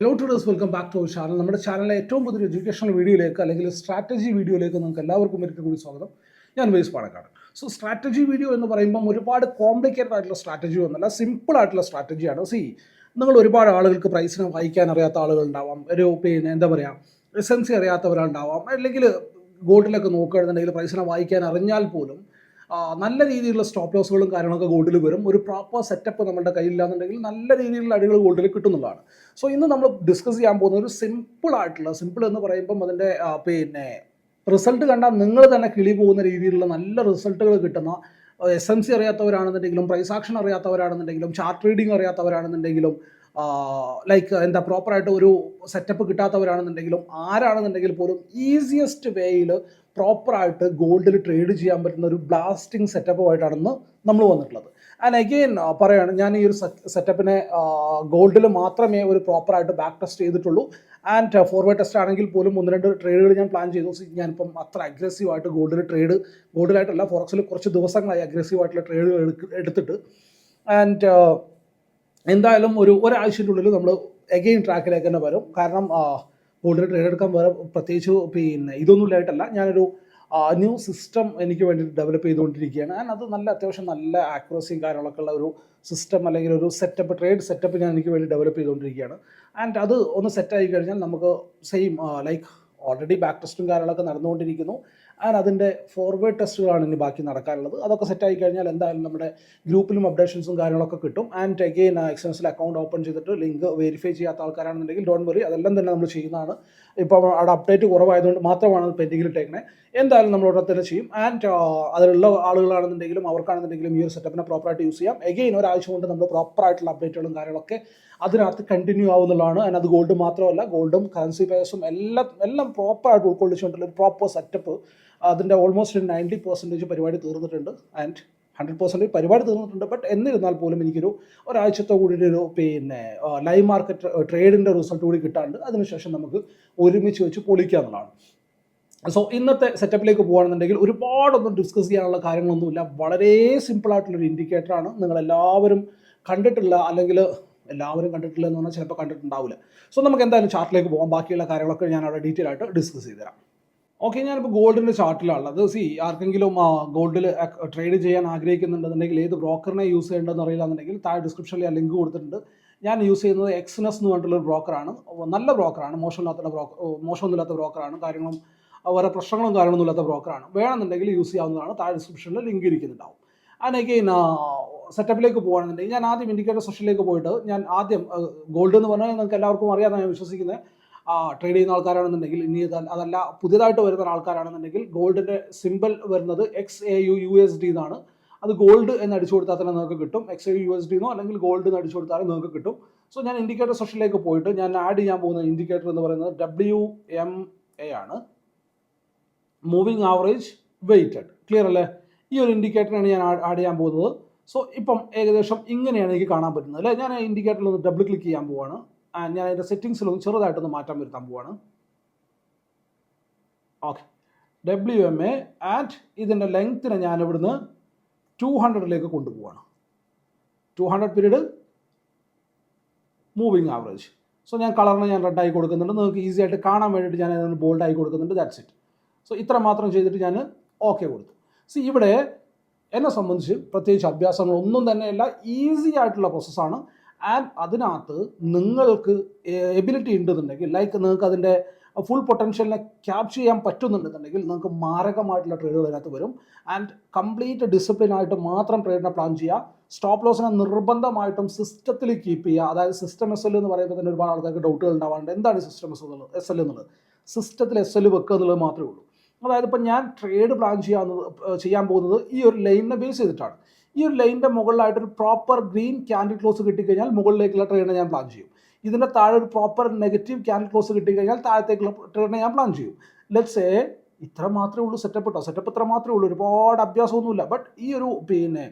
Hello ടൂഡേഴ്സ് welcome back to channel നമ്മുടെ ചാനലിലെ ഏറ്റവും പുതിയ എഡ്യൂക്കേഷണൽ വീഡിയോയിലേക്ക് അല്ലെങ്കിൽ സ്ട്രാറ്റജി വീഡിയോയിലേക്ക് നമുക്ക് എല്ലാവർക്കും ഒരിക്കൽ കൂടി സ്വാഗതം. ഞാൻ വേസ് പാണക്കാട് സോ സ്ട്രാറ്റജി വീഡിയോ എന്ന് പറയുമ്പോൾ ഒരുപാട് കോംപ്ലിക്കേറ്റഡ് ആയിട്ടുള്ള സ്ട്രാറ്റജി ഒന്നല്ല സിമ്പിൾ ആയിട്ടുള്ള സ്ട്രാറ്റജിയാണ് സി നിങ്ങൾ ഒരുപാട് ആളുകൾക്ക് പ്രൈസിനെ വായിക്കാൻ അറിയാത്ത ആളുകൾ ഉണ്ടാവാം ഒരു പിന്നെ എന്താ പറയുക എസ് എം സി അറിയാത്തവരുണ്ടാവാം അല്ലെങ്കിൽ ഗോൾഡിലൊക്കെ നോക്കുകയാണെന്നുണ്ടെങ്കിൽ പ്രൈസിനെ വായിക്കാൻ അറിഞ്ഞാൽ പോലും നല്ല രീതിയിലുള്ള സ്റ്റോപ്പ് ലോസുകളും കാര്യങ്ങളൊക്കെ ഗോൾഡിൽ വരും. ഒരു പ്രോപ്പർ സെറ്റപ്പ് നമ്മുടെ കയ്യിലില്ലാന്നുണ്ടെങ്കിൽ നല്ല രീതിയിലുള്ള അടികൾ ഗോൾഡിൽ കിട്ടുന്നതാണ് സോ ഇന്ന് നമ്മൾ ഡിസ്കസ് ചെയ്യാൻ പോകുന്ന ഒരു സിമ്പിൾ ആയിട്ടുള്ള സിമ്പിൾ എന്ന് പറയുമ്പം അതിന്റെ പിന്നെ റിസൾട്ട് കണ്ടാൽ നിങ്ങൾ തന്നെ കിളി പോകുന്ന രീതിയിലുള്ള നല്ല റിസൾട്ടുകൾ കിട്ടുന്ന എസ് എം സി അറിയാത്തവരാണെന്നുണ്ടെങ്കിലും പ്രൈസ് ആക്ഷൻ അറിയാത്തവരാണെന്നുണ്ടെങ്കിലും ചാർട്ട് റീഡിംഗ് അറിയാത്തവരാണെന്നുണ്ടെങ്കിലും ലൈക്ക് എന്താ പ്രോപ്പറായിട്ട് ഒരു സെറ്റപ്പ് കിട്ടാത്തവരാണെന്നുണ്ടെങ്കിലും ആരാണെന്നുണ്ടെങ്കിൽ പോലും ഈസിയസ്റ്റ് വേയിൽ പ്രോപ്പറായിട്ട് ഗോൾഡിൽ ട്രേഡ് ചെയ്യാൻ പറ്റുന്ന ഒരു ബ്ലാസ്റ്റിംഗ് സെറ്റപ്പുമായിട്ടാണെന്ന് നമ്മൾ വന്നിട്ടുള്ളത്. ആൻഡ് അഗെയിൻ പറയുകയാണ് ഞാൻ ഈ ഒരു സെറ്റപ്പിനെ ഗോൾഡിൽ മാത്രമേ ഒരു പ്രോപ്പറായിട്ട് ബാക്ക് ടെസ്റ്റ് ചെയ്തിട്ടുള്ളൂ. ആൻഡ് ഫോർവേഡ് ടെസ്റ്റ് ആണെങ്കിൽ പോലും ഒന്ന് രണ്ട് ട്രേഡുകൾ ഞാൻ പ്ലാൻ ചെയ്തു. ഞാനിപ്പം അത്ര അഗ്രസീവായിട്ട് ഗോൾഡിൽ ട്രേഡ് ഗോൾഡിലായിട്ടല്ല ഫോറക്സിൽ കുറച്ച് ദിവസങ്ങളായി അഗ്രസീവായിട്ടുള്ള ട്രേഡുകൾ എടുത്തിട്ട്. ആൻഡ് എന്തായാലും ഒരു ഒരാഴ്ചന്റെ ഉള്ളിൽ നമ്മൾ എഗെയിൻ ട്രാക്കിലേക്ക് തന്നെ വരും. കാരണം ഗോൾഡിൽ ട്രേഡ് എടുക്കാൻ വേറെ പ്രത്യേകിച്ച് പിന്നെ ഇതൊന്നുമില്ലായിട്ടല്ല ഞാനൊരു ന്യൂ സിസ്റ്റം എനിക്ക് വേണ്ടി ഡെവലപ്പ് ചെയ്തുകൊണ്ടിരിക്കുകയാണ്. ഞാൻ അത് നല്ല അത്യാവശ്യം നല്ല ആക്യുറസിയും കാര്യങ്ങളൊക്കെ ഉള്ള ഒരു സിസ്റ്റം അല്ലെങ്കിൽ ഒരു സെറ്റപ്പ് ട്രേഡ് സെറ്റപ്പ് ഞാൻ എനിക്ക് വേണ്ടി ഡെവലപ്പ് ചെയ്തുകൊണ്ടിരിക്കുകയാണ്. ആൻഡ് അത് ഒന്ന് സെറ്റായി കഴിഞ്ഞാൽ നമുക്ക് സെയിം ലൈക്ക് ഓൾറെഡി ബാക്ക് ടെസ്റ്റും കാര്യങ്ങളൊക്കെ നടന്നുകൊണ്ടിരിക്കുന്നു. ആൻഡ് അതിന്റെ ഫോർവേഡ് ടെസ്റ്റുകളാണ് ഇനി ബാക്കി നടക്കാനുള്ളത്. അതൊക്കെ സെറ്റായി കഴിഞ്ഞാൽ എന്തായാലും നമ്മുടെ ഗ്രൂപ്പിലും അപ്ഡേഷൻസും കാര്യങ്ങളൊക്കെ കിട്ടും. ആൻഡ് അഗെയിൻ എക്സൻസിൽ അക്കൗണ്ട് ഓപ്പൺ ചെയ്തിട്ട് ലിങ്ക് വെരിഫൈ ചെയ്യാത്ത ആൾക്കാരാണെന്നുണ്ടെങ്കിൽ ഡോൺ വറി അതെല്ലാം തന്നെ നമ്മൾ ചെയ്യുന്നതാണ്. ഇപ്പോൾ അവിടെ അപ്ഡേറ്റ് കുറവായതുകൊണ്ട് മാത്രമാണ് പെൻഡിങ്ങിൽ ഇട്ടേക്കണേ. എന്തായാലും നമ്മൾ ഉടനെ തന്നെ ചെയ്യും. ആൻഡ് അതിലുള്ള ആളുകളാണെന്നുണ്ടെങ്കിലും അവർക്കാണെന്നുണ്ടെങ്കിലും ഈ ഒരു സെറ്റപ്പിനെ പ്രോപ്പറായിട്ട് യൂസ് ചെയ്യാം. എഗെയിൻ ഒരാഴ്ച കൊണ്ട് നമ്മൾ പ്രോപ്പറായിട്ടുള്ള അപ്ഡേറ്റുകളും കാര്യങ്ങളൊക്കെ അതിനകത്ത് കണ്ടിന്യൂ ആവുന്നതാണ്. ആൻഡ് അത് ഗോൾഡ് മാത്രമല്ല ഗോൾഡും കറൻസി പേഴ്സും എല്ലാം എല്ലാം പ്രോപ്പറായിട്ട് ഉൾക്കൊള്ളിച്ചുകൊണ്ടുള്ള ഒരു പ്രോപ്പർ സെറ്റപ്പ് അതിന്റെ ഓൾമോസ്റ്റ് നയന്റി പെർസെന്റേജ് പരിപാടി തീർന്നിട്ടുണ്ട്. ആൻഡ് ഹൺഡ്രഡ് പെർസെന്റേജ് പരിപാടി തീർന്നിട്ടുണ്ട്. ബട്ട് എന്നിരുന്നാൽ പോലും എനിക്കൊരു ഒരാഴ്ചത്തെ കൂടി ഒരു പിന്നെ ലൈവ് മാർക്കറ്റ് ട്രേഡിന്റെ റിസൾട്ട് കൂടി കിട്ടാണ്ട് അതിനുശേഷം നമുക്ക് ഒരുമിച്ച് വെച്ച് പൊളിക്കാവുന്നതാണ് സോ ഇന്നത്തെ സെറ്റപ്പിലേക്ക് പോകുകയാണെന്നുണ്ടെങ്കിൽ ഒരുപാടൊന്നും ഡിസ്കസ് ചെയ്യാനുള്ള കാര്യങ്ങളൊന്നുമില്ല. വളരെ സിമ്പിളായിട്ടുള്ളൊരു ഇൻഡിക്കേറ്ററാണ് നിങ്ങളെല്ലാവരും കണ്ടിട്ടില്ല അല്ലെങ്കിൽ എല്ലാവരും കണ്ടിട്ടില്ല എന്ന് പറഞ്ഞാൽ ചിലപ്പോൾ കണ്ടിട്ടുണ്ടാവില്ല. സോ നമുക്ക് എന്തായാലും ചാർട്ടിലേക്ക് പോകാം ബാക്കിയുള്ള കാര്യങ്ങളൊക്കെ ഞാൻ അവിടെ ഡീറ്റെയിൽ ആയിട്ട് ഡിസ്കസ് ചെയ്തു തരാം ഓക്കെ ഞാനിപ്പോൾ ഗോൾഡിന്റെ ചാർട്ടിലാണുള്ളത് സി ആർക്കെങ്കിലും ഗോൾഡിൽ ട്രേഡ് ചെയ്യാൻ ആഗ്രഹിക്കുന്നുണ്ടെന്നുണ്ടെങ്കിൽ ഏത് ബ്രോക്കറിനെ യൂസ് ചെയ്യേണ്ടതെന്ന് അറിയില്ല എന്നുണ്ടെങ്കിൽ താഴെ ഡിസ്ക്രിപ്ഷനിൽ ആ ലിങ്ക് കൊടുത്തിട്ടുണ്ട്. ഞാൻ യൂസ് ചെയ്യുന്നത് എക്സ്നസ് എന്ന് പറഞ്ഞിട്ടുള്ള ബ്രോക്കറാണ് നല്ല ബ്രോക്കറാണ് മോശമില്ലാത്ത ബ്രോക്കർ മോശമൊന്നുമില്ലാത്ത ബ്രോക്കറാണ് കാര്യങ്ങളും വേറെ പ്രശ്നങ്ങളും കാര്യങ്ങളൊന്നും ഇല്ലാത്ത ബ്രോക്കറാണ് വേണമെന്നുണ്ടെങ്കിൽ യൂസ് ചെയ്യാവുന്നതാണ്. താഴെ ഡിസ്ക്രിപ്ഷനിൽ ലിങ്ക് ഇരിക്കുന്നുണ്ടാവും. അതിനേക്ക് സെറ്റപ്പിലേക്ക് പോകുകയാണെന്നുണ്ടെങ്കിൽ ഞാൻ ആദ്യം ഇൻഡിക്കേറ്റർ സെഷനിലേക്ക് പോയിട്ട് ഞാൻ ആദ്യം ഗോൾഡ് എന്ന് പറഞ്ഞാൽ നിങ്ങൾക്ക് എല്ലാവർക്കും അറിയാമെന്ന് ഞാൻ വിശ്വസിക്കുന്നത്. ട്രേഡ് ചെയ്യുന്ന ആൾക്കാരാണെന്നുണ്ടെങ്കിൽ ഇനി അതല്ല പുതിയതായിട്ട് വരുന്ന ആൾക്കാരാണെന്നുണ്ടെങ്കിൽ ഗോൾഡിന്റെ സിമ്പിൾ വരുന്നത് X A U U S D എന്നാണ് അത് ഗോൾഡ് എന്ന് അടിച്ചു കൊടുത്താൽ തന്നെ നിങ്ങൾക്ക് കിട്ടും. X A U S D എന്നോ അല്ലെങ്കിൽ ഗോൾഡ് എന്ന് അടിച്ചു കൊടുത്താലും നിങ്ങൾക്ക് കിട്ടും. സോ ഞാൻ ഇൻഡിക്കേറ്റർ സെഷനിലേക്ക് പോയിട്ട് ഞാൻ ആഡ് ചെയ്യാൻ പോകുന്ന ഇൻഡിക്കേറ്റർ എന്ന് പറയുന്നത് ഡബ്ല്യു എം എ ആണ്. മൂവിങ് ആവറേജ് വെയ്റ്റഡ് ക്ലിയർ അല്ലേ? ഈ ഒരു ഇൻഡിക്കേറ്ററാണ് ഞാൻ ആഡ് ചെയ്യാൻ പോകുന്നത്. സോ ഇപ്പം ഏകദേശം ഇങ്ങനെയാണ് എനിക്ക് കാണാൻ പറ്റുന്നത്. അല്ലേ? ഞാൻ ഇൻഡിക്കേറ്ററിൽ ഒന്ന് ഡബിൾ ക്ലിക്ക് ചെയ്യാൻ പോവാണ്. ഞാൻ അതിന്റെ സെറ്റിങ്സിലൊന്ന് ചെറുതായിട്ടൊന്ന് മാറ്റം വരുത്താൻ പോവാണ്. Okay W M A and ഇതിന്റെ ലെങ്ത്തിനെ ഞാൻ ഇവിടുന്ന് ടു ഹൺഡ്രഡിലേക്ക് കൊണ്ടുപോവാണ്. Two hundred period moving average so ഞാൻ കളറിന് ഞാൻ റെഡ് ആയി കൊടുക്കുന്നുണ്ട്. നിങ്ങൾക്ക് ഈസി ആയിട്ട് കാണാൻ വേണ്ടിയിട്ട് ഞാൻ അതിന് ബോൾഡായി കൊടുക്കുന്നുണ്ട്. ദാറ്റ്സ് ഇറ്റ് സോ ഇത്ര മാത്രം ചെയ്തിട്ട് ഞാൻ ഓക്കെ കൊടുത്തു. സി ഇവിടെ എന്നെ സംബന്ധിച്ച് പ്രത്യേകിച്ച് അഭ്യാസങ്ങളൊന്നും തന്നെയല്ല ഈസി ആയിട്ടുള്ള പ്രോസസ്സാണ് ആൻഡ് അതിനകത്ത് നിങ്ങൾക്ക് എബിലിറ്റി ഉണ്ടെന്നുണ്ടെങ്കിൽ ലൈക്ക് നിങ്ങൾക്ക് അതിന്റെ ഫുൾ പൊട്ടൻഷ്യലിനെ ക്യാപ്ചർ ചെയ്യാൻ പറ്റുന്നുണ്ടെന്നുണ്ടെങ്കിൽ നിങ്ങൾക്ക് മാരകമായിട്ടുള്ള ട്രേഡുകൾ അതിനകത്ത് വരും. ആൻഡ് കംപ്ലീറ്റ് ഡിസിപ്ലിൻ ആയിട്ട് മാത്രം ട്രേഡിനെ പ്ലാൻ ചെയ്യുക. സ്റ്റോപ്പ് ലോസിനെ നിർബന്ധമായിട്ടും സിസ്റ്റത്തിൽ കീപ്പ് ചെയ്യുക. അതായത് സിസ്റ്റം എസ് എൽ എന്ന് പറയുമ്പോൾ തന്നെ ഒരുപാട് ആൾക്കാർക്ക് ഡൗട്ടുകൾ ഉണ്ടാവാറുണ്ട്. എന്താണ് സിസ്റ്റം എസ് എന്നുള്ളത്? എസ് എൽ എന്നുള്ളത്. സിസ്റ്റത്തിൽ എസ് എൽ വെക്കുക എന്നുള്ളത് മാത്രമേ ഉള്ളൂ. അതായത് ഇപ്പം ഞാൻ ട്രേഡ് പ്ലാൻ ചെയ്യാവുന്നത് ചെയ്യാൻ പോകുന്നത് ഈ ഒരു ലൈനിനെ ബേസ് ചെയ്തിട്ടാണ്. ഈ ഒരു ലൈനിന്റെ മുകളിലായിട്ട് ഒരു പ്രോപ്പർ ഗ്രീൻ ക്യാൻഡിൽ ക്ലോസ് കിട്ടിക്കഴിഞ്ഞാൽ മുകളിലേക്കുള്ള ട്രെയിനെ ഞാൻ പ്ലാൻ ചെയ്യും. ഇതിന്റെ താഴെ ഒരു പ്രോപ്പർ നെഗറ്റീവ് ക്യാൻഡിൽ ക്ലോസ് കിട്ടിക്കഴിഞ്ഞാൽ താഴത്തേക്കുള്ള ട്രെയിനെ ഞാൻ പ്ലാൻ ചെയ്യും. ലെറ്റ്സ് എ ഇത്ര മാത്രമേ ഉള്ളൂ സെറ്റപ്പ് കേട്ടോ സെറ്റപ്പ് ഇത്ര മാത്രമേ ഉള്ളൂ. ഒരുപാട് അഭ്യാസമൊന്നുമില്ല. ബട്ട് ഈ ഒരു പിന്നെ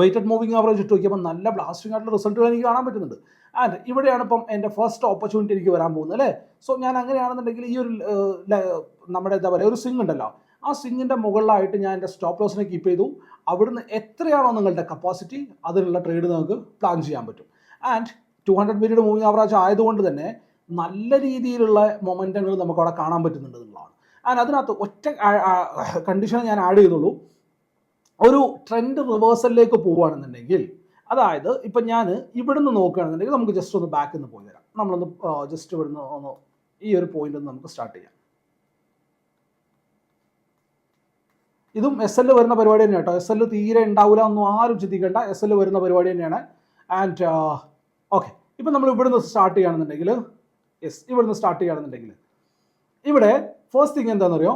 വെയിറ്റഡ് മൂവിങ് ആവറേജ് ഇട്ട് നോക്കിയപ്പോൾ നല്ല ബ്ലാസ്റ്റിംഗ് ആയിട്ടുള്ള റിസൾട്ടുകൾ എനിക്ക് കാണാൻ പറ്റുന്നുണ്ട്. ആൻഡ് ഇവിടെയാണ് ഇപ്പം എന്റെ ഫസ്റ്റ് ഓപ്പർച്യൂണിറ്റി എനിക്ക് വരാൻ പോകുന്നത് അല്ലേ? സോ ഞാൻ അങ്ങനെയാണെന്നുണ്ടെങ്കിൽ ഈ ഒരു നമ്മുടെ എന്താ പറയുക ഒരു സിങ് ഉണ്ടല്ലോ. ആ സിങ്ങിന്റെ മുകളിലായിട്ട് ഞാൻ എന്റെ സ്റ്റോപ്പ് ലോസിനെ കീപ്പ് ചെയ്തു. അവിടുന്ന് എത്രയാണോ നിങ്ങളുടെ കപ്പാസിറ്റി അതിനുള്ള ട്രേഡ് നിങ്ങൾക്ക് പ്ലാൻ ചെയ്യാൻ പറ്റും. And two hundred period moving average ആയതുകൊണ്ട് തന്നെ നല്ല രീതിയിലുള്ള മൊമെന്റങ്ങൾ നമുക്ക് അവിടെ കാണാൻ പറ്റുന്നുണ്ട് എന്നുള്ളതാണ്. ആൻഡ് അതിനകത്ത് ഒറ്റ കണ്ടീഷൻ ഞാൻ ആഡ് ചെയ്തുള്ളൂ ഒരു ട്രെൻഡ് റിവേഴ്സലിലേക്ക് പോവുകയാണെന്നുണ്ടെങ്കിൽ അതായത് ഇപ്പം ഞാൻ ഇവിടുന്ന് നോക്കുകയാണെന്നുണ്ടെങ്കിൽ നമുക്ക് ജസ്റ്റ് ഒന്ന് ബാക്കിൽ നിന്ന് പോയി തരാം നമ്മളൊന്ന് ജസ്റ്റ് ഇവിടുന്ന് ഒന്ന് ഈ ഒരു പോയിന്റ് നമുക്ക് സ്റ്റാർട്ട് ചെയ്യാം. ഇതും എസ് എൽ വരുന്ന പരിപാടി തന്നെയാണ് കേട്ടോ എസ് എൽ തീരെ ഉണ്ടാവില്ല ഒന്നും ആരും ചിന്തിക്കേണ്ട. എസ് എൽ വരുന്ന പരിപാടി തന്നെയാണ്. ആൻഡ് ഓക്കെ ഇപ്പം നമ്മൾ ഇവിടുന്ന് സ്റ്റാർട്ട് ചെയ്യുകയാണെന്നുണ്ടെങ്കിൽ യെസ് ഇവിടുന്ന് സ്റ്റാർട്ട് ചെയ്യുകയാണെന്നുണ്ടെങ്കിൽ ഇവിടെ ഫസ്റ്റ് തിങ് എന്താണെന്നറിയോ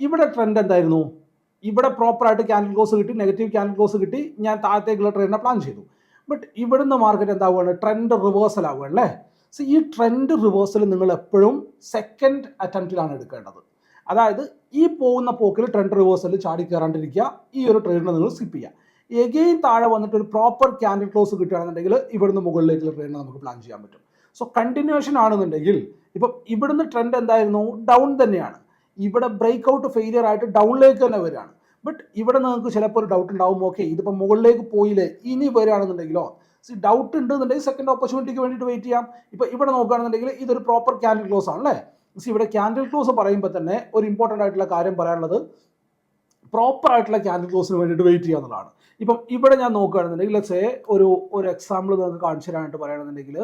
ഇവിടെ ട്രെൻഡ് എന്തായിരുന്നു? ഇവിടെ പ്രോപ്പറായിട്ട് ക്യാൻഡിൽ ക്ലോസ് കിട്ടി നെഗറ്റീവ് ക്യാൻഡിൽ ക്ലോസ് കിട്ടി ഞാൻ താഴത്തേക്കുള്ള ട്രെൻഡിനെ പ്ലാൻ ചെയ്തു. ബട്ട് ഇവിടുന്ന് മാർക്കറ്റ് എന്താവുകയാണ്? ട്രെൻഡ് റിവേഴ്സൽ ആവുകയാണ് അല്ലേ? സോ ഈ ട്രെൻഡ് റിവേഴ്സൽ നിങ്ങൾ എപ്പോഴും സെക്കൻഡ് അറ്റംപ്റ്റിലാണ് എടുക്കേണ്ടത്. അതായത് ഈ പോകുന്ന പോക്കിൽ ട്രെൻഡ് റിവേഴ്സൽ ചാടി കയറാണ്ടിരിക്കുക ഈ ഒരു ട്രേഡിനെ നിങ്ങൾ സ്കിപ്പ് ചെയ്യുക. എഗെയിൻ താഴെ വന്നിട്ട് ഒരു പ്രോപ്പർ ക്യാൻഡിൽ ക്ലോസ് കിട്ടുകയാണെന്നുണ്ടെങ്കിൽ ഇവിടുന്ന് മുകളിലേക്കുള്ള ട്രെയിനിനെ നമുക്ക് പ്ലാൻ ചെയ്യാൻ പറ്റും. സോ കണ്ടിന്യൂഷൻ ആണെന്നുണ്ടെങ്കിൽ ഇപ്പം ഇവിടുന്ന് ട്രെൻഡ് എന്തായിരുന്നു? ഡൗൺ തന്നെയാണ്. ഇവിടെ ബ്രേക്ക് ഔട്ട് ഫെയിലിയർ ആയിട്ട് ഡൗണിലേക്ക് തന്നെ വരികയാണ്. ബട്ട് ഇവിടെ നിങ്ങൾക്ക് ചിലപ്പോൾ ഒരു ഡൗട്ട് ഉണ്ടാവും. ഓക്കെ ഇതിപ്പോൾ മുകളിലേക്ക് പോയില്ലേ? ഇനി വരികയാണെന്നുണ്ടെങ്കിലോ? സി ഡൗട്ട് ഉണ്ടെന്നുണ്ടെങ്കിൽ സെക്കൻഡ് ഓപ്പർച്യൂണിറ്റിക്ക് വേണ്ടിയിട്ട് വെയിറ്റ് ചെയ്യാം. ഇപ്പോൾ ഇവിടെ നോക്കുകയാണെന്നുണ്ടെങ്കിൽ ഇതൊരു പ്രോപ്പർ ക്യാൻഡിൽ ക്ലോസ് ആണ് അല്ലേ ഇവിടെ ക്യാൻഡിൽ ക്ലോസ് പറയുമ്പോൾ തന്നെ ഒരു ഇമ്പോർട്ടന്റ് ആയിട്ടുള്ള കാര്യം പറയാനുള്ളത് പ്രോപ്പർ ആയിട്ടുള്ള ക്യാൻഡിൽ ക്ലോസിന് വേണ്ടിയിട്ട് വെയിറ്റ് ചെയ്യുക എന്നുള്ളതാണ്. ഇപ്പം ഇവിടെ ഞാൻ നോക്കുകയാണെന്നുണ്ടെങ്കിൽ ലെറ്റ്സ് ഒരു ഒരു എക്സാമ്പിൾ നിങ്ങൾക്ക് കാണിച്ചു തരാനായിട്ട് പറയുകയാണെന്നുണ്ടെങ്കിൽ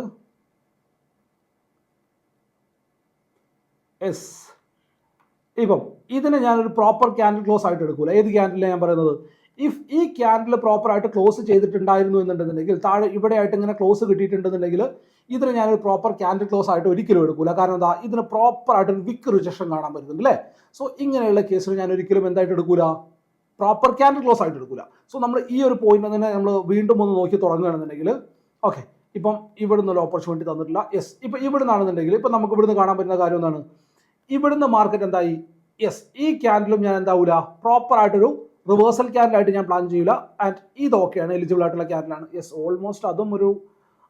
എസ് ഇപ്പം ഇതിനെ ഞാനൊരു പ്രോപ്പർ ക്യാൻഡിൽ ക്ലോസ് ആയിട്ട് എടുക്കൂല. ഏത് ക്യാൻഡിലാണ് ഞാൻ പറയുന്നത്? ഇഫ് ഈ ക്യാൻഡിൽ പ്രോപ്പർ ആയിട്ട് ക്ലോസ് ചെയ്തിട്ടുണ്ടായിരുന്നു എന്നുണ്ടെന്നുണ്ടെങ്കിൽ താഴെ ഇവിടെ ആയിട്ട് ഇങ്ങനെ ക്ലോസ് കിട്ടിയിട്ടുണ്ടെന്നുണ്ടെങ്കിൽ ഇതിന് ഞാനൊരു പ്രോപ്പർ ക്യാൻഡിൽ ക്ലോസ് ആയിട്ട് ഒരിക്കലും എടുക്കൂല. കാരണം എന്താ? ഇതിന് പ്രോപ്പർ ആയിട്ട് ഒരു വിക്ക് റിജക്ഷൻ കാണാൻ പറ്റുന്നുണ്ട് അല്ലേ? സോ ഇങ്ങനെയുള്ള കേസിൽ ഞാൻ ഒരിക്കലും എന്തായിട്ട് എടുക്കൂല? പ്രോപ്പർ ക്യാൻഡിൽ ക്ലോസ് ആയിട്ട് എടുക്കില്ല സോ നമ്മൾ ഈ ഒരു പോയിന്റ് തന്നെ നമ്മൾ വീണ്ടും ഒന്ന് നോക്കി തുടങ്ങുകയാണെന്നുണ്ടെങ്കിൽ ഓക്കെ ഇപ്പം ഇവിടുന്ന് ഒരു ഓപ്പർച്യൂണിറ്റി തന്നിട്ടില്ല. യെസ് ഇപ്പം ഇവിടെ നിന്നാണെന്നുണ്ടെങ്കിൽ ഇപ്പം നമുക്ക് ഇവിടുന്ന് കാണാൻ പറ്റുന്ന കാര്യം എന്താണ്? ഇവിടുന്ന് മാർക്കറ്റ് എന്തായി? യെസ് ഈ ക്യാൻഡിലും ഞാൻ എന്താവൂല? പ്രോപ്പർ ആയിട്ടൊരു റിവേഴ്സൽ ക്യാരലായിട്ട് ഞാൻ പ്ലാൻ ചെയ്യില്ല ആൻഡ് ഇത് ഓക്കെയാണ് എലിജിബിൾ ആയിട്ടുള്ള ക്യാരലാണ് യെസ് ഓൾമോസ്റ്റ് അതും ഒരു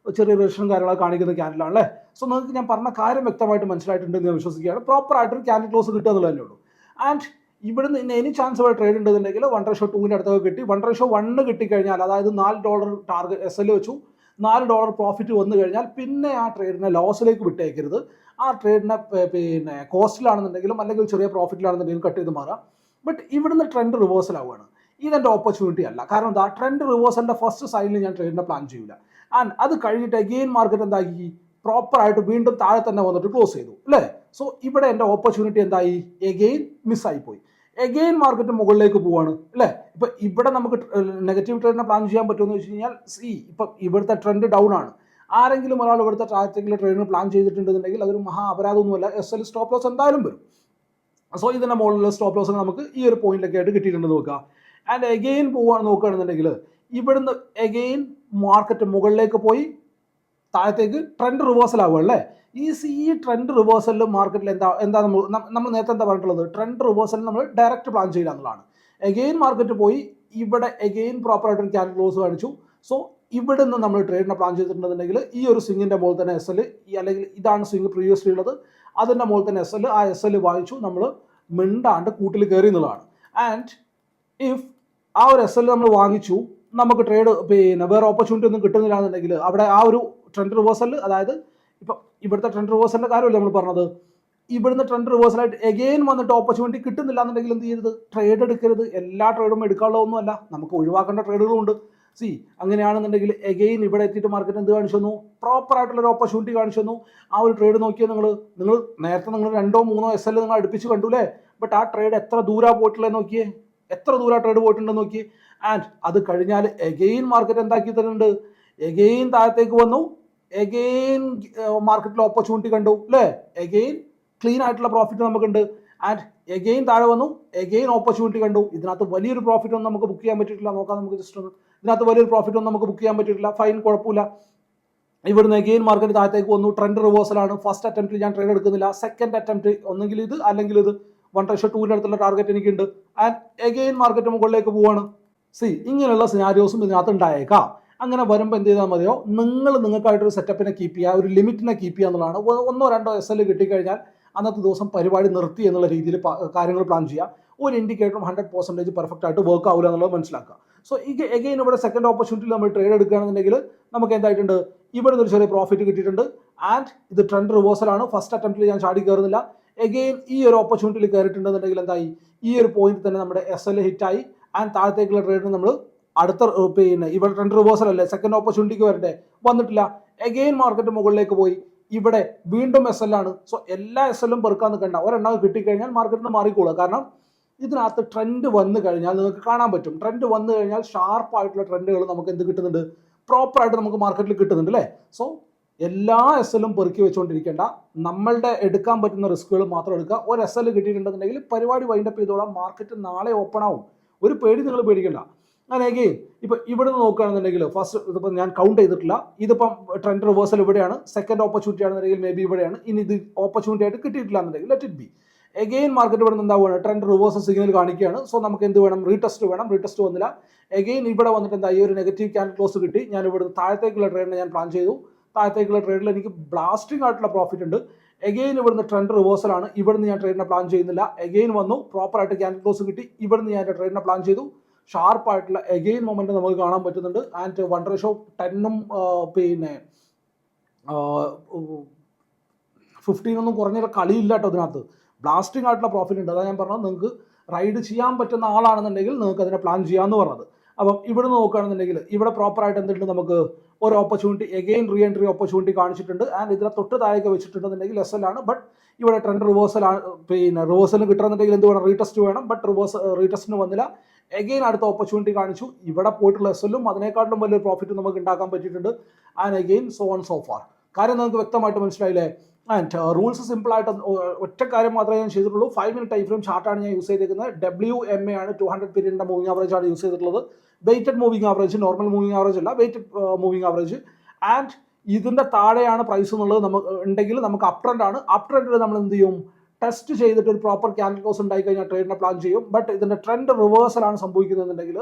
ചെറിയ റിലേഷനും കാര്യങ്ങളൊക്കെ കാണിക്കുന്ന ക്യാൻഡിലാണ് അല്ലേ? സോ നിങ്ങൾക്ക് ഞാൻ പറഞ്ഞ കാര്യം വ്യക്തമായിട്ട് മനസ്സിലായിട്ടുണ്ട് ഞാൻ വിശ്വസിക്കുകയാണ്. പ്രോപ്പർ ആയിട്ടൊരു ക്യാൻഡിൽ ക്ലോസ് കിട്ടുക എന്നുള്ളത് ഉള്ളൂ. ആൻഡ് ഇവിടുന്ന് ഇന്ന് എനി ചാൻസ് ഇവിടെ ട്രേഡ് ഉണ്ടെന്നുണ്ടെങ്കിൽ വൺ റേഷോ ടൂവിന്റെ അടുത്തൊക്കെ കിട്ടി. വൺ റേഷോ വണ്ണ് കിട്ടിക്കഴിഞ്ഞാൽ അതായത് നാല് ഡോളർ ടാർഗറ്റ് എസ് എൽ വെച്ചു. നാല് ഡോളർ പ്രോഫിറ്റ് വന്നു കഴിഞ്ഞാൽ പിന്നെ ആ ട്രേഡിനെ ലോസിലേക്ക് വിട്ടേക്കരുത്. ആ ട്രേഡിനെ പിന്നെ കോസ്റ്റിലാണെന്നുണ്ടെങ്കിലും അല്ലെങ്കിൽ ചെറിയ പ്രോഫിറ്റിലാണെന്നുണ്ടെങ്കിലും കട്ട് ചെയ്ത് മാറാം. ബട്ട് ഇവിടുന്ന് ട്രെൻഡ് റിവേഴ്സൽ ആവുകയാണ്. ഇതെന്റെ ഓപ്പർച്യൂണിറ്റി അല്ല. കാരണം എന്താ? ട്രെൻഡ് റിവേഴ്സലിന്റെ ഫസ്റ്റ് സൈഡിൽ ഞാൻ ട്രേഡിനെ പ്ലാൻ ചെയ്യില്ല ആൻഡ് അത് കഴിഞ്ഞിട്ട് അഗെയിൻ മാർക്കറ്റ് എന്താക്കി പ്രോപ്പർ ആയിട്ട് വീണ്ടും താഴെ തന്നെ വന്നിട്ട് ക്ലോസ് ചെയ്തു. അല്ലേ? സോ ഇവിടെ എന്റെ ഓപ്പർച്യൂണിറ്റി എന്തായി? എഗെയിൻ മിസ്സായി പോയി. എഗെയിൻ മാർക്കറ്റ് മുകളിലേക്ക് പോവാണ്. അല്ലേ? ഇപ്പം ഇവിടെ നമുക്ക് നെഗറ്റീവ് ട്രെൻഡിനെ പ്ലാൻ ചെയ്യാൻ പറ്റുമെന്ന് വെച്ച് കഴിഞ്ഞാൽ സി ഇപ്പം ഇവിടുത്തെ ട്രെൻഡ് ഡൗൺ ആണ്. ആരെങ്കിലും ഒരാൾ ഇവിടുത്തെ ട്രാറ്റെങ്കിലും ട്രെയിനിന് പ്ലാൻ ചെയ്തിട്ടുണ്ടെന്നുണ്ടെങ്കിൽ അതൊരു മഹാ അപരാധമൊന്നുമല്ല. എസ് എൽ സ്റ്റോപ്പ് ലോസ് എന്തായാലും വരും. സോ ഇതിന്റെ മുകളിലുള്ള സ്റ്റോപ്പ് ലോസ് നമുക്ക് ഈ ഒരു പോയിന്റിലൊക്കെ ആയിട്ട് കിട്ടിയിട്ടുണ്ടെന്ന് നോക്കുക. ആൻഡ് എഗെയിൻ പോവാണ് നോക്കുകയാണെന്നുണ്ടെങ്കിൽ ഇവിടുന്ന് എഗെയിൻ മാർക്കറ്റ് മുകളിലേക്ക് പോയി താഴത്തേക്ക് ട്രെൻഡ് റിവേഴ്സൽ ആവുക അല്ലേ? ഈ സി ഈ ട്രെൻഡ് റിവേഴ്സലിൽ മാർക്കറ്റിൽ എന്താ എന്താ നമ്മൾ നമ്മൾ നേരത്തെ എന്താ പറഞ്ഞിട്ടുള്ളത്? ട്രെൻഡ് റിവേഴ്സൽ നമ്മൾ ഡയറക്റ്റ് പ്ലാൻ ചെയ്യുക എന്നുള്ളതാണ്. എഗെയിൻ മാർക്കറ്റ് പോയി ഇവിടെ എഗെയിൻ പ്രോപ്പർ ആയിട്ട് ക്യാൻ ക്ലോസ് കാണിച്ചു. സോ ഇവിടെ നിന്ന് നമ്മൾ ട്രേഡിനെ പ്ലാൻ ചെയ്തിട്ടുണ്ടെന്നുണ്ടെങ്കിൽ ഈ ഒരു സ്വിങ്ങിന്റെ മുകളിൽ തന്നെ എസ് എൽ അല്ലെങ്കിൽ ഇതാണ് സ്വിങ് പ്രീവിയസ്ലി ഉള്ളത്. അതിന്റെ മുകളിൽ തന്നെ എസ് എൽ ആ എസ് എൽ വാങ്ങിച്ചു നമ്മൾ മിണ്ടാണ്ട് കൂട്ടിൽ കയറി എന്നുള്ളതാണ്. ആൻഡ് ഇഫ് ആ ഒരു എസ് എൽ നമ്മൾ വാങ്ങിച്ചു നമുക്ക് ട്രേഡ് പിന്നെ വേറെ ഓപ്പർച്യൂണിറ്റി ഒന്നും കിട്ടുന്നില്ല എന്നുണ്ടെങ്കിൽ അവിടെ ആ ഒരു ട്രെൻഡ് റിവേഴ്സൽ അതായത് ഇപ്പം ഇവിടുത്തെ ട്രെൻഡ് റിവേഴ്സലിന്റെ കാര്യമല്ല നമ്മൾ പറഞ്ഞത്? ഇവിടുന്ന് ട്രെൻഡ് റിവേഴ്സലായിട്ട് എഗെയിൻ വന്നിട്ട് ഓപ്പർച്യൂണിറ്റി കിട്ടുന്നില്ല എന്നുണ്ടെങ്കിൽ എന്ത് ചെയ്യരുത്? ട്രേഡ് എടുക്കരുത്. എല്ലാ ട്രേഡും എടുക്കാനുള്ളതൊന്നുമല്ല. നമുക്ക് ഒഴിവാക്കേണ്ട ട്രേഡുകളുണ്ട് സി അങ്ങനെയാണെന്നുണ്ടെങ്കിൽ എഗെയിൻ ഇവിടെ എത്തിയിട്ട് മാർക്കറ്റ് എന്ത് കാണിച്ചു തന്നു? പ്രോപ്പർ ആയിട്ടുള്ള ഒരു ഓപ്പർച്യൂണിറ്റി കാണിച്ചു തന്നു. ആ ഒരു ട്രേഡ് നോക്കിയാൽ നിങ്ങൾ നിങ്ങൾ നേരത്തെ നിങ്ങൾ രണ്ടോ മൂന്നോ എസ് എൽ നിങ്ങൾ അടുപ്പിച്ച് കണ്ടുല്ലേ ബട്ട് ആ ട്രേഡ് എത്ര ദൂരാ പോയിട്ടില്ലേ നോക്കിയേ? എത്ര ദൂരം ട്രേഡ് പോയിട്ടുണ്ടെന്ന് നോക്കി ആൻഡ് അത് കഴിഞ്ഞാൽ എഗെയിൻ മാർക്കറ്റ് എന്താക്കി തരുന്നുണ്ട്? എഗെയിൻ താഴത്തേക്ക് വന്നു. എഗെയിൻ മാർക്കറ്റിൽ ഓപ്പർച്യൂണിറ്റി കണ്ടു അല്ലേ? എഗെയിൻ ക്ലീൻ ആയിട്ടുള്ള പ്രോഫിറ്റ് നമുക്കുണ്ട്. ആൻഡ് എഗെയിൻ താഴെ വന്നു. എഗെയിൻ ഓപ്പർച്യൂണിറ്റി കണ്ടു. ഇതിനകത്ത് വലിയൊരു പ്രോഫിറ്റ് ഒന്നും നമുക്ക് ബുക്ക് ചെയ്യാൻ പറ്റിയിട്ടില്ല. നോക്കാം നമുക്ക് ജസ്റ്റ് ഒന്ന്. ഇതിനകത്ത് വലിയൊരു പ്രോഫിറ്റ് ഒന്നും നമുക്ക് ബുക്ക് ചെയ്യാൻ പറ്റിയിട്ടില്ല. ഫൈൻ കുഴപ്പമില്ല. ഇവിടുന്ന് എഗെയിൻ മാർക്കറ്റ് താഴത്തേക്ക് വന്നു. ട്രെൻഡ് റിവേഴ്സലാണ് ഫസ്റ്റ് അറ്റംപ്റ്റിൽ ഞാൻ ട്രേഡ് എടുക്കുന്നില്ല. സെക്കൻഡ് അറ്റംപ്റ്റ് ഒന്നെങ്കിൽ ഇത് അല്ലെങ്കിൽ ഇത്. വൺ റേഷോ ടൂവിന്റെ അടുത്തുള്ള ടാർഗറ്റ് എനിക്കുണ്ട്. ആൻഡ് എഗെയിൻ മാർക്കറ്റ് മുകളിലേക്ക് പോവാണ്. സി ഇങ്ങനെയുള്ള സിനാരിയോസും ഇതിനകത്ത് ഉണ്ടായേക്കാം. അങ്ങനെ വരുമ്പോൾ എന്ത് ചെയ്താൽ മതിയോ? നിങ്ങൾ നിങ്ങൾക്കായിട്ടൊരു സെറ്റപ്പിനെ കീപ്പ് ചെയ്യുക. ഒരു ലിമിറ്റിനെ കീപ്പ് ചെയ്യുക എന്നുള്ളതാണ്. ഒന്നോ രണ്ടോ എസ് എൽ കിട്ടിക്കഴിഞ്ഞാൽ അന്നത്തെ ദിവസം പരിപാടി നിർത്തി എന്നുള്ള രീതിയിൽ കാര്യങ്ങൾ പ്ലാൻ ചെയ്യുക ഒരു ഇൻഡിക്കേറ്ററും ഹൺഡ്രഡ് പെർസെന്റേജ് പെർഫെക്റ്റ് ആയിട്ട് വർക്ക് ആവില്ല എന്നുള്ളത് മനസ്സിലാക്കുക സോ ഈ എഗെയിൻ ഇവിടെ സെക്കൻഡ് ഓപ്പർച്യൂണിറ്റിയിൽ നമ്മൾ ട്രേഡ് എടുക്കുകയാണെന്നുണ്ടെങ്കിൽ നമുക്ക് എന്തായിട്ടുണ്ട്? ഇവിടെ ഒരു ചെറിയ പ്രോഫിറ്റ് കിട്ടിയിട്ടുണ്ട്. ആൻഡ് ഇത് ട്രെൻഡ് റിവേഴ്സലാണ് ഫസ്റ്റ് അറ്റംപ്റ്റിൽ ഞാൻ ചാടി കയറുന്നില്ല എഗെയിൻ ഈ ഒരു ഓപ്പർച്യൂണിറ്റിയിൽ കയറിയിട്ടുണ്ടെന്നുണ്ടെങ്കിൽ എന്തായി? ഈ ഒരു പോയിന്റ് തന്നെ നമ്മുടെ എസ് എൽ ഹിറ്റായി ആൻഡ് താഴത്തേക്കുള്ള ട്രേഡ് നമ്മൾ അടുത്ത പിന്നെ ഇവിടെ ട്രെൻഡ് റിവേഴ്സൽ അല്ലേ? സെക്കൻഡ് ഓപ്പർച്യൂണിറ്റിക്ക് വരട്ടെ. വന്നിട്ടില്ല. എഗെയിൻ മാർക്കറ്റ് മുകളിലേക്ക് പോയി. ഇവിടെ വീണ്ടും എസ് എൽ ആണ്. സോ എല്ലാ എസ് എല്ലും പെറുക്കാൻ നിൽക്കണ്ട. ഒരെണ്ണം കിട്ടിക്കഴിഞ്ഞാൽ മാർക്കറ്റിൽ നിന്ന് മാറിക്കോളുക. കാരണം ഇതിനകത്ത് ട്രെൻഡ് വന്നു കഴിഞ്ഞാൽ നിങ്ങൾക്ക് കാണാൻ പറ്റും. ട്രെൻഡ് വന്നു കഴിഞ്ഞാൽ ഷാർപ്പായിട്ടുള്ള ട്രെൻഡുകൾ നമുക്ക് എന്ത് കിട്ടുന്നുണ്ട്? പ്രോപ്പറായിട്ട് നമുക്ക് മാർക്കറ്റിൽ കിട്ടുന്നുണ്ട് അല്ലേ? സോ എല്ലാ എസ് എല്ലും പെറുക്കി വെച്ചുകൊണ്ടിരിക്കേണ്ട നമ്മളുടെ എടുക്കാൻ പറ്റുന്ന റിസ്കുകൾ മാത്രം എടുക്കുക. ഒരു എസ് എൽ കിട്ടിയിട്ടുണ്ടെന്നുണ്ടെങ്കിൽ പരിപാടി വൈൻഡപ്പ് ചെയ്തോളാം. മാർക്കറ്റ് നാളെ ഓപ്പൺ ആവും. ഒരു പേടി നിങ്ങൾ പേടിക്കണ്ട. അങ്ങനെ ഇപ്പൊ ഇപ്പം ഇവിടെ നിന്ന് നോക്കുകയാണെന്നുണ്ടെങ്കിൽ ഫസ്റ്റ് ഇതിപ്പോൾ ഞാൻ കൗണ്ട് ചെയ്തിട്ടില്ല. ഇതിപ്പം ട്രെൻഡ് റിവേഴ്സൽ ഇവിടെയാണ്. സെക്കൻഡ് ഓപ്പർച്യൂണിറ്റി ആണെന്നുണ്ടെങ്കിൽ മേ ബി ഇവിടെയാണ്. ഇനി ഇത് ഓപ്പർച്യൂണിറ്റി ആയിട്ട് കിട്ടിയിട്ടില്ല എന്നുണ്ടെങ്കിൽ let it be again market ഇവിടെ നിന്ന് എന്താവുകയാണ്? ട്രെൻഡ് റിവേഴ്സൽ സിഗ്നൽ കാണിക്കുകയാണ്. സോ നമുക്ക് എന്ത് വേണം? റീടെസ്റ്റ് വേണം. റീടെസ്റ്റ് വന്നില്ല. എഗെയിൻ ഇവിടെ വന്നിട്ട് എന്താ? ഈ ഒരു നെഗറ്റീവ് ക്യാൻ ക്ലോസ് കിട്ടി. ഞാൻ ഇവിടെ താഴത്തേക്കുള്ള ട്രേഡിനെ ഞാൻ പ്ലാൻ ചെയ്തു. താഴത്തേക്കുള്ള ട്രേഡിൽ എനിക്ക് ബ്ലാസ്റ്റിംഗ് ആയിട്ടുള്ള പ്രോഫിറ്റ് ഉണ്ട്. എഗെയിൻ ഇവിടുന്ന് ട്രെൻഡ് റിവേഴ്സൽ ആണ്. ഇവിടുന്ന് ഞാൻ ട്രേഡിനെ പ്ലാൻ ചെയ്യുന്നില്ല. എഗെയിൻ വന്നു. പ്രോപ്പറായിട്ട് ക്യാൻ ക്ലോസ് കിട്ടി. ഇവിടുന്ന് ഞാൻ ട്രേഡിനെ പ്ലാൻ ചെയ്തു. ഷാർപ്പായിട്ടുള്ള എഗെയിൻ മൊമെന്റ് നമുക്ക് കാണാൻ പറ്റുന്നുണ്ട്. ആൻഡ് വൺ റേഷോ ടെന്നും പിന്നെ ഫിഫ്റ്റീനൊന്നും കുറഞ്ഞ കളിയില്ല കേട്ടോ അതിനകത്ത്. ബ്ലാസ്റ്റിംഗ് ആയിട്ടുള്ള പ്രോഫിറ്റ് ഉണ്ട്. അതാ ഞാൻ പറഞ്ഞത്. നിങ്ങൾക്ക് റൈഡ് ചെയ്യാൻ പറ്റുന്ന ആളാണെന്നുണ്ടെങ്കിൽ നിങ്ങൾക്ക് അതിനെ പ്ലാൻ ചെയ്യാമെന്ന് പറഞ്ഞത്. അപ്പം ഇവിടെ നോക്കുകയാണെന്നുണ്ടെങ്കിൽ ഇവിടെ പ്രോപ്പറായിട്ട് എന്തുണ്ട് നമുക്ക് ഒരു opportunity again re entry opportunity കാണിച്ചിട്ടുണ്ട്. ആൻഡ് ഇതിനെ തൊട്ട് താഴേക്ക് വെച്ചിട്ടുണ്ടെന്നുണ്ടെങ്കിൽ എസ് എൽ ആണ് ബട്ട് ഇവിടെ ട്രെൻഡ് റിവേഴ്സലാണ് പിന്നെ റിവേഴ്സൽ കിട്ടണമെന്നുണ്ടെങ്കിൽ എന്ത് വേണം? റീടെസ്റ്റ് വേണം. ബട്ട് റിവേഴ്സ് റീടെസ്റ്റിന് വന്നില്ല. എഗെയിൻ അടുത്ത ഓപ്പർച്യൂണിറ്റി കാണിച്ചു. ഇവിടെ പോയിട്ടുള്ള എസ് എല്ലും അതിനേക്കാട്ടിലും വലിയൊരു പ്രോഫിറ്റ് നമുക്ക് ഉണ്ടാക്കാൻ പറ്റിയിട്ടുണ്ട്. And again so on so far കാര്യം നമുക്ക് വ്യക്തമായിട്ട് മനസ്സിലായില്ലേ? ആൻഡ് റൂൾസ് സിമ്പിൾ ആയിട്ട് ഒ- ഒറ്റ കാര്യം മാത്രമേ ഞാൻ ചെയ്തിട്ടുള്ളൂ. ഫൈവ് മിനിറ്റ് ടൈം ഫ്രെയിം ചാർട്ടാണ് ഞാൻ യൂസ് ചെയ്തിരിക്കുന്നത് ഡബ്ല്യു എം എ ആണ് ടു ഹൺഡ്രഡ് പീരീഡിന്റെ മൂവിംഗ് ആവറേജ് ആണ് യൂസ് ചെയ്തിട്ടുള്ളത്. Weighted moving average normal moving average അല്ല വെയ്റ്റഡ് മൂവിംഗ് ആവറേജ് ആൻഡ് ഇതിന്റെ താഴെയാണ് പ്രൈസ് എന്നുള്ളത് നമുക്ക് ഉണ്ടെങ്കിൽ നമുക്ക് അപ് ട്രെൻഡ് ആണ് അപ് നമ്മൾ എന്ത് ചെയ്യും? ടെസ്റ്റ് ചെയ്തിട്ട് ഒരു പ്രോപ്പർ ക്യാൻഡിൽ ക്ലോസ് ഉണ്ടായി കഴിഞ്ഞാൽ ട്രേഡിനെ പ്ലാൻ ചെയ്യും. ബട്ട് ഇതിന്റെ ട്രെൻഡ് റിവേഴ്സലാണ് സംഭവിക്കുന്നതെന്നുണ്ടെങ്കിൽ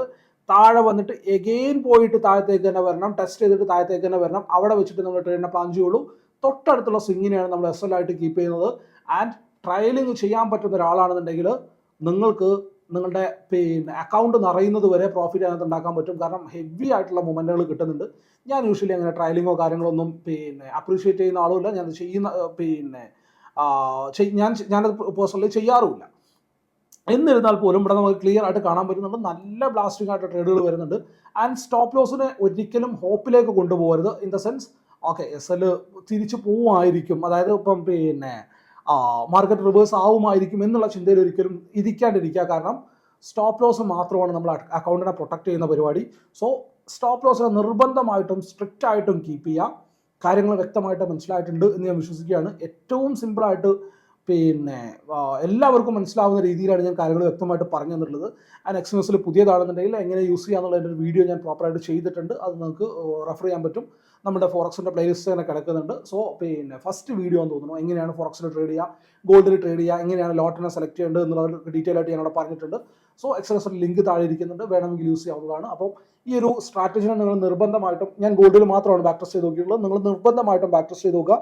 താഴെ വന്നിട്ട് എഗെയിൻ പോയിട്ട് താഴത്തേക്ക് തന്നെ വരണം. ടെസ്റ്റ് ചെയ്തിട്ട് താഴത്തേക്ക് തന്നെ വരണം. അവിടെ വെച്ചിട്ട് നമ്മൾ ട്രേഡിനെ പ്ലാൻ ചെയ്യുള്ളൂ. തൊട്ടടുത്തുള്ള സ്വിങ്ങിനെയാണ് നമ്മൾ എസ് എൽ ആയിട്ട് കീപ്പ് ചെയ്യുന്നത്. ആൻഡ് ട്രയലിംഗ് ചെയ്യാൻ പറ്റുന്ന ഒരാളാണെന്നുണ്ടെങ്കിൽ നിങ്ങൾക്ക് നിങ്ങളുടെ പിന്നെ അക്കൗണ്ട് നിറയുന്നത് വരെ പ്രോഫിറ്റ് അതിനകത്ത് ഉണ്ടാക്കാൻ പറ്റും. കാരണം ഹെവി ആയിട്ടുള്ള മൊമെന്റുകൾ കിട്ടുന്നുണ്ട്. ഞാൻ യൂഷ്വലി അങ്ങനെ ട്രയലിങ്ങോ കാര്യങ്ങളൊന്നും പിന്നെ അപ്രീഷിയേറ്റ് ചെയ്യുന്ന ആളുമില്ല ഞാൻ ചെയ്യുന്ന പിന്നെ ഞാൻ ഞാനത് പേഴ്സണലി ചെയ്യാറുമില്ല. എന്നിരുന്നാൽ പോലും ഇവിടെ നമുക്ക് ക്ലിയർ ആയിട്ട് കാണാൻ പറ്റുന്നുണ്ട്. നല്ല ബ്ലാസ്റ്റിംഗ് ആയിട്ട് ട്രേഡുകൾ വരുന്നുണ്ട്. ആൻഡ് സ്റ്റോപ്പ് ലോസിനെ ഒരിക്കലും ഹോപ്പിലേക്ക് കൊണ്ടുപോകരുത് in the sense okay S L തിരിച്ചു പോവുമായിരിക്കും. അതായത് ഇപ്പം പിന്നെ മാർക്കറ്റ് റിവേഴ്സ് ആവുമായിരിക്കും എന്നുള്ള ചിന്തയിൽ ഒരിക്കലും ഇരിക്കാണ്ടിരിക്കുക. കാരണം സ്റ്റോപ്പ് ലോസ് മാത്രമാണ് നമ്മൾ അക്കൗണ്ടിനെ പ്രൊട്ടക്ട് ചെയ്യുന്ന പരിപാടി. സോ സ്റ്റോപ്പ് ലോസിനെ നിർബന്ധമായിട്ടും സ്ട്രിക്റ്റ് ആയിട്ടും കീപ്പ് ചെയ്യുക. കാര്യങ്ങൾ വ്യക്തമായിട്ട് മനസ്സിലായിട്ടുണ്ട് എന്ന് ഞാൻ വിശ്വസിക്കുകയാണ്. ഏറ്റവും സിമ്പിളായിട്ട് പിന്നെ എല്ലാവർക്കും മനസ്സിലാവുന്ന രീതിയിലാണ് ഞാൻ കാര്യങ്ങൾ വ്യക്തമായിട്ട് പറഞ്ഞു തന്നിട്ടുള്ളത് ആൻഡ് എക്സ്പ്രസിൽ പുതിയതാണെന്നുണ്ടെങ്കിൽ എങ്ങനെ യൂസ് ചെയ്യാന്നുള്ളതിന്റെ ഒരു വീഡിയോ ഞാൻ പ്രോപ്പറായിട്ട് ചെയ്തിട്ടുണ്ട്. അത് നിങ്ങൾക്ക് റെഫർ ചെയ്യാൻ പറ്റും. നമ്മുടെ ഫോറക്സിന്റെ പ്ലേലിസ്റ്റ് തന്നെ കിടക്കുന്നുണ്ട്. സോ പിന്നെ ഫസ്റ്റ് വീഡിയോ എന്ന് തോന്നുന്നു. എങ്ങനെയാണ് ഫോറക്സിൽ ട്രേഡ് ചെയ്യുക? ഗോൾഡിൽ ട്രേഡ് ചെയ്യുക? എങ്ങനെയാണ് ലോട്ടിനെ സെലക്ട് ചെയ്യേണ്ടത് എന്നുള്ള ഡീറ്റെയിൽ ആയിട്ട് ഞാനവിടെ പറഞ്ഞിട്ടുണ്ട്. സോ എക്സ്പ്രസിൽ ലിങ്ക് താഴെ ഇരിക്കുന്നുണ്ട്. വേണമെങ്കിൽ യൂസ് ചെയ്യാവുന്നതാണ്. അപ്പോൾ ഈ ഒരു സ്ട്രാറ്റജിനെ നിങ്ങൾ നിർബന്ധമായിട്ടും ഞാൻ ഗോൾഡിൽ മാത്രമാണ് ബാക്ക് ടെസ്റ്റ് ചെയ്ത് നോക്കിയിട്ടുള്ളത്. നിങ്ങൾ നിർബന്ധമായിട്ടും ബാക്ക് ടെസ്റ്റ് ചെയ്ത് നോക്കുക.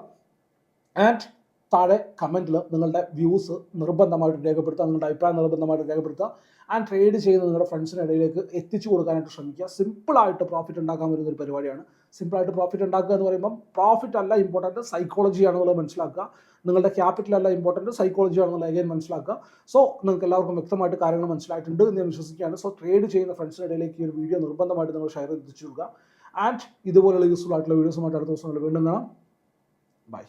ആൻഡ് താഴെ കമന്റിൽ നിങ്ങളുടെ വ്യൂസ് നിർബന്ധമായിട്ടും രേഖപ്പെടുത്തുക. നിങ്ങളുടെ അഭിപ്രായം നിർബന്ധമായിട്ടും രേഖപ്പെടുത്തുക. ആൻഡ് ട്രേഡ് ചെയ്യുന്ന നിങ്ങളുടെ ഫ്രണ്ട്സിന്റെ ഇടയിലേക്ക് എത്തിച്ചു കൊടുക്കാനായിട്ട് ശ്രമിക്കുക. സിമ്പിളായിട്ട് പ്രോഫിറ്റ് ഉണ്ടാക്കാൻ വരുന്ന ഒരു പരിപാടിയാണ്. സിമ്പിളായിട്ട് പ്രോഫിറ്റ് ഉണ്ടാക്കുക എന്ന് പറയുമ്പോൾ പ്രോഫിറ്റ് അല്ല ഇമ്പോർട്ടന്റ് സൈക്കോളജി ആണെന്നുള്ളത് മനസ്സിലാക്കുക. നിങ്ങളുടെ ക്യാപിറ്റൽ അല്ല ഇമ്പോർട്ടന്റ് സൈക്കോളജി ആണെന്നുള്ള അഗൈൻ മനസ്സിലാക്കുക. സോ നിങ്ങൾക്ക് എല്ലാവർക്കും വ്യക്തമായിട്ട് കാര്യങ്ങൾ മനസ്സിലായിട്ടുണ്ട് എന്ന് ഞാൻ വിശ്വസിക്കുകയാണ്. സോ ട്രേഡ് ചെയ്യുന്ന ഫ്രണ്ട്സിന്റെ ഇടയിലേക്ക് ഈ ഒരു വീഡിയോ നിർബന്ധമായിട്ട് നിങ്ങൾ ഷെയർ ചെയ്ത് എത്തിച്ചു കൊടുക്കുക ആൻഡ് ഇതുപോലെയുള്ള യൂസ്ഫുൾ ആയിട്ടുള്ള വീഡിയോസുമായിട്ട് അടുത്ത ദിവസങ്ങളിൽ വീണ്ടും കാണാം. ബൈ